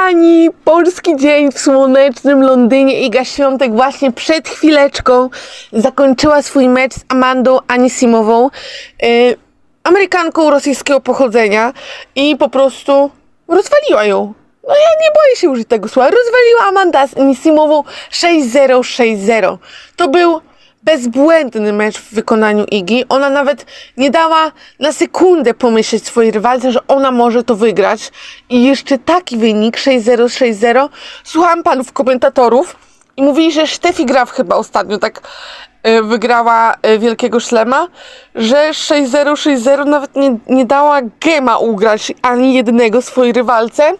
Ani polski dzień w słonecznym Londynie. Iga Świątek właśnie przed chwileczką zakończyła swój mecz z Amandą Anisimową, yy, Amerykanką rosyjskiego pochodzenia i po prostu rozwaliła ją. No ja nie boję się użyć tego słowa. Rozwaliła Amanda Anisimową 6-0, 6-0. To był bezbłędny mecz w wykonaniu Igi. Ona nawet nie dała na sekundę pomyśleć swojej rywalce, że ona może to wygrać. I jeszcze taki wynik 6-0, 6-0. Słuchałam panów komentatorów i mówili, że Steffi Graf chyba ostatnio tak e, wygrała e, Wielkiego Szlema, że 6-0, 6-0 nawet nie, nie dała gema ugrać ani jednego swojej rywalce.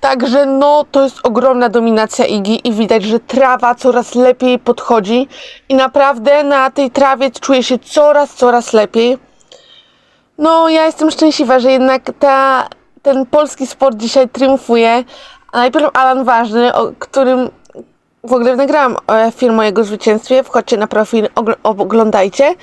Także no to jest ogromna dominacja Igi i widać, że trawa coraz lepiej podchodzi i naprawdę na tej trawie czuję się coraz, coraz lepiej. No ja jestem szczęśliwa, że jednak ta, ten polski sport dzisiaj triumfuje. Najpierw Alan Ważny, o którym w ogóle nagrałam e, film o jego zwycięstwie. Wchodźcie na profil, ogl- oglądajcie.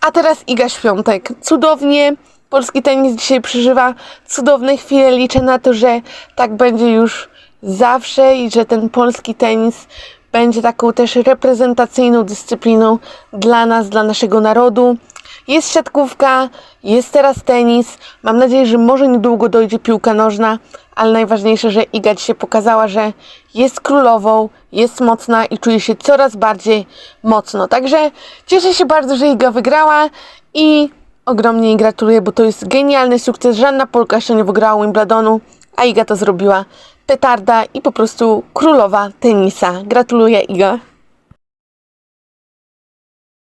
A teraz Iga Świątek. Cudownie. Polski tenis dzisiaj przeżywa cudowne chwile. Liczę na to, że tak będzie już zawsze i że ten polski tenis będzie taką też reprezentacyjną dyscypliną dla nas, dla naszego narodu. Jest siatkówka, jest teraz tenis. Mam nadzieję, że może niedługo dojdzie piłka nożna, ale najważniejsze, że Iga dzisiaj pokazała, że jest królową, jest mocna i czuje się coraz bardziej mocno. Także cieszę się bardzo, że Iga wygrała i ogromnie jej gratuluję, bo to jest genialny sukces. Żadna Polka jeszcze nie wygrała Wimbledonu, a Iga to zrobiła. Petarda i po prostu królowa tenisa. Gratuluję Iga.